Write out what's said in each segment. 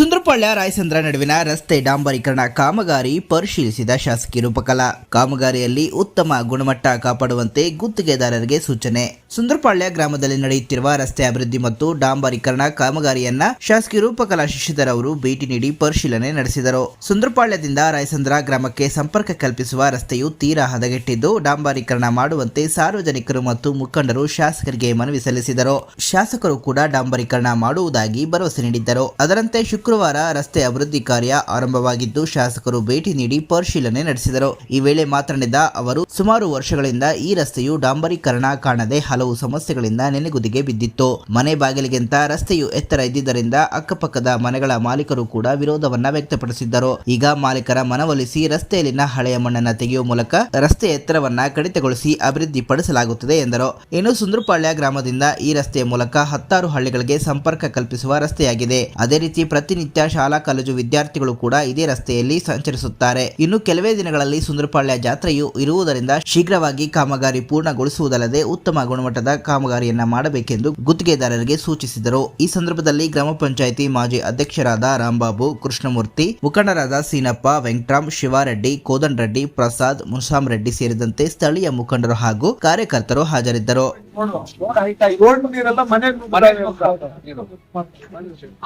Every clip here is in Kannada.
Sundar ಸುಂದರಪಾಳ್ಯ ರಾಯಸಂದ್ರ ನಡುವಿನ ರಸ್ತೆ ಡಾಂಬರೀಕರಣ ಕಾಮಗಾರಿ ಪರಿಶೀಲಿಸಿದ ಶಾಸಕಿ ರೂಪಕಲಾ. ಕಾಮಗಾರಿಯಲ್ಲಿ ಉತ್ತಮ ಗುಣಮಟ್ಟ ಕಾಪಾಡುವಂತೆ ಗುತ್ತಿಗೆದಾರರಿಗೆ ಸೂಚನೆ. ಸುಂದರಪಾಳ್ಯ ಗ್ರಾಮದಲ್ಲಿ ನಡೆಯುತ್ತಿರುವ ರಸ್ತೆ ಅಭಿವೃದ್ಧಿ ಮತ್ತು ಡಾಂಬರೀಕರಣ ಕಾಮಗಾರಿಯನ್ನ ಶಾಸಕಿ ರೂಪಕಲಾ ಶಶಿಧರ್ ಅವರು ಭೇಟಿ ನೀಡಿ ಪರಿಶೀಲನೆ ನಡೆಸಿದರು. ಸುಂದರಪಾಳ್ಯದಿಂದ ರಾಯಸಂದ್ರ ಗ್ರಾಮಕ್ಕೆ ಸಂಪರ್ಕ ಕಲ್ಪಿಸುವ ರಸ್ತೆಯು ತೀರಾ ಹದಗೆಟ್ಟಿದ್ದು, ಡಾಂಬರೀಕರಣ ಮಾಡುವಂತೆ ಸಾರ್ವಜನಿಕರು ಮತ್ತು ಮುಖಂಡರು ಶಾಸಕರಿಗೆ ಮನವಿ ಸಲ್ಲಿಸಿದರು. ಶಾಸಕರು ಕೂಡ ಡಾಂಬರೀಕರಣ ಮಾಡುವುದಾಗಿ ಭರವಸೆ ನೀಡಿದ್ದರು. ಅದರಂತೆ ಶುಕ್ರವಾರ ರಸ್ತೆ ಅಭಿವೃದ್ಧಿ ಕಾರ್ಯ ಆರಂಭವಾಗಿದ್ದು ಶಾಸಕರು ಭೇಟಿ ನೀಡಿ ಪರಿಶೀಲನೆ ನಡೆಸಿದರು. ಈ ವೇಳೆ ಮಾತನಾಡಿದ ಅವರು, ಸುಮಾರು ವರ್ಷಗಳಿಂದ ಈ ರಸ್ತೆಯು ಡಾಂಬರೀಕರಣ ಕಾಣದೆ ಹಲವು ಸಮಸ್ಯೆಗಳಿಂದ ನೆನೆಗುದಿಗೆ ಬಿದ್ದಿತ್ತು. ಮನೆ ಬಾಗಿಲಿಗಿಂತ ರಸ್ತೆಯು ಎತ್ತರ ಇದ್ದಿದ್ದರಿಂದ ಅಕ್ಕಪಕ್ಕದ ಮನೆಗಳ ಮಾಲೀಕರು ಕೂಡ ವಿರೋಧವನ್ನ ವ್ಯಕ್ತಪಡಿಸಿದ್ದರು. ಈಗ ಮಾಲೀಕರ ಮನವೊಲಿಸಿ ರಸ್ತೆಯಲ್ಲಿನ ಹಳೆಯ ಮಣ್ಣನ್ನು ತೆಗೆಯುವ ಮೂಲಕ ರಸ್ತೆ ಎತ್ತರವನ್ನ ಕಡಿತಗೊಳಿಸಿ ಅಭಿವೃದ್ಧಿ ಪಡಿಸಲಾಗುತ್ತದೆ ಎಂದರು. ಇನ್ನು ಸುಂದರಪಾಳ್ಯ ಗ್ರಾಮದಿಂದ ಈ ರಸ್ತೆಯ ಮೂಲಕ ಹತ್ತಾರು ಹಳ್ಳಿಗಳಿಗೆ ಸಂಪರ್ಕ ಕಲ್ಪಿಸುವ ರಸ್ತೆಯಾಗಿದೆ. ಅದೇ ರೀತಿ ಪ್ರತಿನಿತ್ಯ ಶಾಲಾ ಕಾಲೇಜು ವಿದ್ಯಾರ್ಥಿಗಳು ಕೂಡ ಇದೇ ರಸ್ತೆಯಲ್ಲಿ ಸಂಚರಿಸುತ್ತಾರೆ. ಇನ್ನು ಕೆಲವೇ ದಿನಗಳಲ್ಲಿ ಸುಂದರಪಾಳ್ಯ ಜಾತ್ರೆಯು ಇರುವುದರಿಂದ ಶೀಘ್ರವಾಗಿ ಕಾಮಗಾರಿ ಪೂರ್ಣಗೊಳಿಸುವುದಲ್ಲದೆ ಉತ್ತಮ ಗುಣಮಟ್ಟದ ಕಾಮಗಾರಿಯನ್ನ ಮಾಡಬೇಕೆಂದು ಗುತ್ತಿಗೆದಾರರಿಗೆ ಸೂಚಿಸಿದರು. ಈ ಸಂದರ್ಭದಲ್ಲಿ ಗ್ರಾಮ ಪಂಚಾಯಿತಿ ಮಾಜಿ ಅಧ್ಯಕ್ಷರಾದ ರಾಂಬಾಬು ಕೃಷ್ಣಮೂರ್ತಿ, ಮುಖಂಡರಾದ ಸೀನಪ್ಪ ವೆಂಕಟರಾಮ್, ಶಿವಾರೆಡ್ಡಿ ಕೋದನ್ ರೆಡ್ಡಿ ಪ್ರಸಾದ್ ಮುನ್ಸಾಮ್ ರೆಡ್ಡಿ ಸೇರಿದಂತೆ ಸ್ಥಳೀಯ ಮುಖಂಡರು ಹಾಗೂ ಕಾರ್ಯಕರ್ತರು ಹಾಜರಿದ್ದರು. ರೋಡ್ ನೀರೆಲ್ಲ ಮನೆ ನೀರು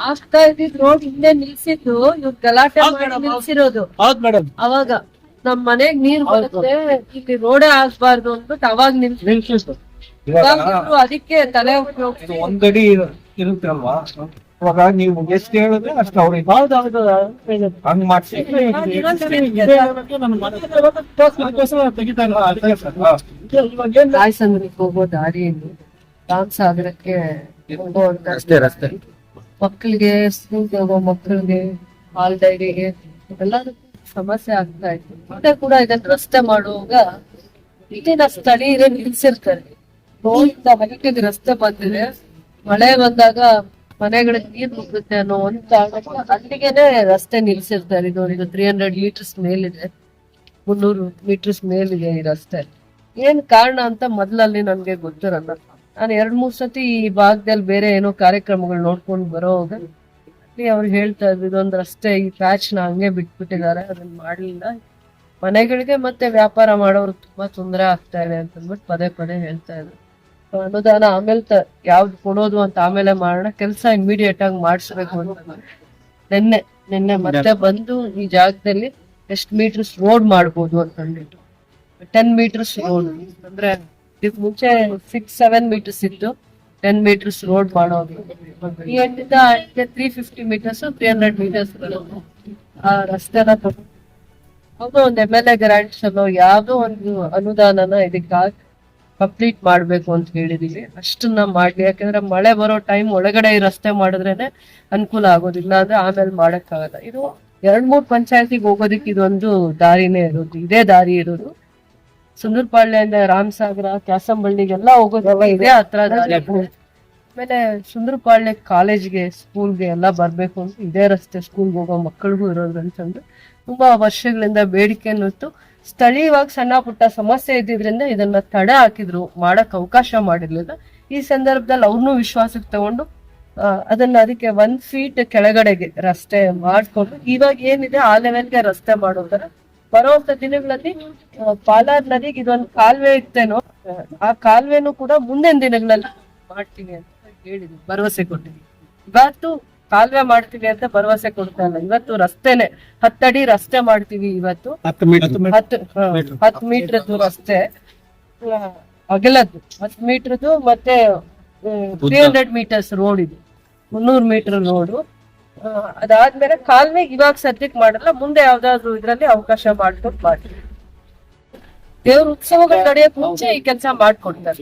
ಆಗ್ತಾ ಇದ್ದಿದ್ ರೋಡ್ ಹಿಂದೆ ನಿಲ್ಸಿದ್ದು ಇವ್ರು ಗಲಾಟೆ ಮಾಡಿ ನಿಲ್ಸಿರೋದು. ಹೌದ್ ಮೇಡಮ್. ಅವಾಗ ನಮ್ ಮನೆಗ್ ನೀರ್ ಬರುತ್ತೆ ಇಲ್ಲಿ ರೋಡೇ ಆಗ್ಬಾರ್ದು ಅಂದ್ಬಿಟ್ಟು ಅವಾಗ ನಿಲ್ಸಿ ನಿಲ್ಸಿದ್ದು ಅದಕ್ಕೆ ತಲೆ ಉಪಯೋಗ ಒಂದಡಿ ಇರುತ್ತೆ ಅಲ್ವಾ? ಇವಾಗ ನೀವು ಎಷ್ಟು ಹೇಳಿದ್ರೆ ಅಷ್ಟು ಅವ್ರಿಗೆ ಹಂಗ್ ಮಾಡ್ಸಿ ರಾಯಸಂದ್ರಕ್ಕೆ ಹೋಗೋ ದಾರಿಯಲ್ಲಿ ರಾಮ್ ಸಾಗರಕ್ಕೆ ರಸ್ತೆ ರಸ್ತೆ ಮಕ್ಕಳಿಗೆ ಸ್ಕೂಲ್ಗೆ ಹೋಗೋ ಮಕ್ಕಳಿಗೆ ಹಾಲ್ ಡೈರಿಗೆ ಎಲ್ಲದಕ್ಕೂ ಸಮಸ್ಯೆ ಆಗ್ತಾ ಇತ್ತು ಮತ್ತೆ ಕೂಡ ಇದನ್ನ ರಸ್ತೆ ಮಾಡುವಾಗ ಇಲ್ಲಿನ ಸ್ಥಳೀಯರೇ ನಿಲ್ಸಿರ್ತಾರೆ ರೋಡಿಂದ ಹೈಟಿಗೆ ರಸ್ತೆ ಬಂದಿದೆ ಮಳೆ ಬಂದಾಗ ಮನೆಗಳಿಗೆ ನೀರ್ ನುಗ್ಗುತ್ತೆ ಅನ್ನೋ ಒಂದ್ ಕಾರಣಕ್ಕೆ ಅಲ್ಲಿಗೆನೆ ರಸ್ತೆ ನಿಲ್ಸಿರ್ತಾರೆ. ಇದೊಂದು ಇದು ತ್ರೀ ಹಂಡ್ರೆಡ್ ಮೀಟರ್ಸ್ ಮೇಲಿದೆ. ಮುನ್ನೂರು ಮೀಟರ್ಸ್ ಮೇಲಿದೆ ಈ ರಸ್ತೆ. ಏನ್ ಕಾರಣ ಅಂತ ಮೊದ್ಲಲ್ಲಿ ನನ್ಗೆ ಗೊತ್ತಿರಲ್ಲ. ನಾನು ಎರಡ್ ಮೂರ್ ಸತಿ ಈ ಭಾಗದಲ್ಲಿ ಬೇರೆ ಏನೋ ಕಾರ್ಯಕ್ರಮಗಳು ನೋಡ್ಕೊಂಡು ಬರೋವಾಗ ಅಲ್ಲಿ ಅವ್ರು ಹೇಳ್ತಾ ಇದ್ರು, ಇದೊಂದು ರಸ್ತೆ, ಈ ಪ್ಯಾಚ್ನ ಹಂಗೆ ಬಿಟ್ಬಿಟ್ಟಿದ್ದಾರೆ ಅದನ್ನ ಮಾಡ್ಲಿಲ್ಲ. ಮನೆಗಳಿಗೆ ಮತ್ತೆ ವ್ಯಾಪಾರ ಮಾಡೋರು ತುಂಬಾ ತೊಂದರೆ ಆಗ್ತಾ ಇದೆ ಅಂತ ಅಂದ್ಬಿಟ್ಟು ಪದೇ ಪದೇ ಹೇಳ್ತಾ ಇದ್ರು. ಅನುದಾನ ಆಮೇಲೆ ಯಾವ್ದು ಕೊಡೋದು ಅಂತ ಆಮೇಲೆ ಮಾಡೋಣ. ಕೆಲಸ ಇಮಿಡಿಯೇಟ್ ಆಗಿ ಮಾಡಿಸ್ಬೇಕು ಅಂತ. ನಿನ್ನೆ ನಿನ್ನೆ ಮತ್ತೆ ಬಂದು ಈ ಜಾಗದಲ್ಲಿ ಎಷ್ಟ್ ಮೀಟರ್ಸ್ ರೋಡ್ ಮಾಡ್ಬೋದು ಅಂತ ಅಂದ್ಬಿಟ್ಟು. ಟೆನ್ ಮೀಟರ್ಸ್ ರೋಡ್ ಅಂದ್ರೆ ಇದಕ್ ಮುಂಚೆ ಸಿಕ್ಸ್ ಸೆವೆನ್ ಮೀಟರ್ಸ್ ಇತ್ತು. ಟೆನ್ ಮೀಟರ್ಸ್ ರೋಡ್ ಮಾಡೋದು. ಈ ಎಂಟಿಂದ three fifty metres three hundred metres ಆ ರಸ್ತೆನ ತಗೊಂಡು ಒಂದ್ ಒಂದು ಎಂ ಎಲ್ ಎ ಗ್ರಾಂಟ್ಸ್ ಅನ್ನೋ ಯಾವ್ದೋ ಒಂದು ಅನುದಾನನ ಇದಕ್ಕಾಗಿ ಕಂಪ್ಲೀಟ್ ಮಾಡ್ಬೇಕು ಅಂತ ಹೇಳಿದೀವಿ. ಅಷ್ಟನ್ನ ಮಾಡ್ಲಿ. ಯಾಕಂದ್ರೆ ಮಳೆ ಬರೋ ಟೈಮ್ ಒಳಗಡೆ ಈ ರಸ್ತೆ ಮಾಡಿದ್ರೇನೆ ಅನುಕೂಲ ಆಗೋದಿಲ್ಲ. ಅಂದ್ರೆ ಆಮೇಲೆ ಮಾಡಕ್ಕಾಗಲ್ಲ. ಇದು ಎರಡ್ ಮೂರ್ ಪಂಚಾಯತಿಗೆ ಹೋಗೋದಕ್ಕೆ ಇದೊಂದು ದಾರಿನೇ ಇರೋದು. ಇದೇ ದಾರಿ ಇರೋದು. ಸುಂದರಪಾಳ್ಯದಿಂದ ರಾಮಸಾಗರ ಕ್ಯಾಸಂಬಳ್ಳಿಗೆಲ್ಲ ಹೋಗೋದೆಲ್ಲ ಇದೇ ಹತ್ರ ಆಮೇಲೆ ಸುಂದರಪಾಳ್ಯ ಕಾಲೇಜ್ಗೆ, ಸ್ಕೂಲ್ಗೆ ಎಲ್ಲ ಬರ್ಬೇಕು ಅಂತ ಇದೇ ರಸ್ತೆ ಸ್ಕೂಲ್ಗೆ ಹೋಗೋ ಮಕ್ಕಳಿಗೂ ಇರೋದ್ರಂತಂದ್ರೆ ತುಂಬಾ ವರ್ಷಗಳಿಂದ ಬೇಡಿಕೆ ಅನ್ನಿತ್ತು ಸ್ಥಳೀಯವಾಗಿ ಸಣ್ಣ ಪುಟ್ಟ ಸಮಸ್ಯೆ ಇದ್ದಿದ್ರಿಂದ ಇದನ್ನ ತಡೆ ಹಾಕಿದ್ರು ಮಾಡಕ್ ಅವಕಾಶ ಮಾಡಿರ್ಲಿಲ್ಲ. ಈ ಸಂದರ್ಭದಲ್ಲಿ ಅವ್ರನ್ನೂ ವಿಶ್ವಾಸಕ್ಕೆ ತಗೊಂಡು ಅದನ್ನ ಅದಕ್ಕೆ ಒಂದ್ ಫೀಟ್ ಕೆಳಗಡೆಗೆ ರಸ್ತೆ ಮಾಡ್ಕೊಂಡು ಇವಾಗ ಏನಿದೆ ಆ ಲೆವೆಲ್ಗೆ ರಸ್ತೆ ಮಾಡೋದರ ಬರೋ ದಿನಗಳಲ್ಲಿ ಪಾಲಾರ್ ನದಿಗೆ ಇದೊಂದು ಕಾಲುವೆ ಇತ್ತೇನೋ ಆ, ಆ ಕಾಲುವೆನೂ ಕೂಡ ಮುಂದಿನ ದಿನಗಳಲ್ಲಿ ಮಾಡ್ತೀನಿ ಅಂತ ಹೇಳಿದ್ವಿ ಭರವಸೆ ಕೊಟ್ಟಿದ್ವಿ ಇವತ್ತು ಕಾಲುವೆ ಮಾಡ್ತೀವಿ ಅಂತ ಭರವಸೆ ಕೊಡ್ತಾ ಇಲ್ಲ ಇವತ್ತು ರಸ್ತೆನೆ. ಹತ್ತಡಿ ರಸ್ತೆ ಮಾಡ್ತೀವಿ ಇವತ್ತು. ಹತ್ತು ಮೀಟರ್. ಹತ್ತು ಮೀಟರ್ದು ರಸ್ತೆ. ಅಗಲದ್ದು. ಹತ್ತು ಮೀಟರ್ದು ಮತ್ತೆ ತ್ರೀ ಹಂಡ್ರೆಡ್ ಮೀಟರ್ಸ್ ರೋಡ್ ಇದು. ಮುನ್ನೂರು ಮೀಟರ್ ರೋಡು ಅದಾದ್ಮೇಲೆ ಕಾಲುವೆ ಇವಾಗ ಸದ್ಯಕ್ಕೆ ಮಾಡಲ್ಲ ಮುಂದೆ ಯಾವ್ದಾದ್ರು ಇದ್ರಲ್ಲಿ ಅವಕಾಶ ಮಾಡ್ಕೊಂಡು ಮಾಡ್ತೀವಿ. ದೇವ್ರ ಉತ್ಸವಗಳು ನಡೆಯಕ್ ಮುಂಚೆ ಈ ಕೆಲಸ ಮಾಡ್ಕೊಡ್ತಾರೆ.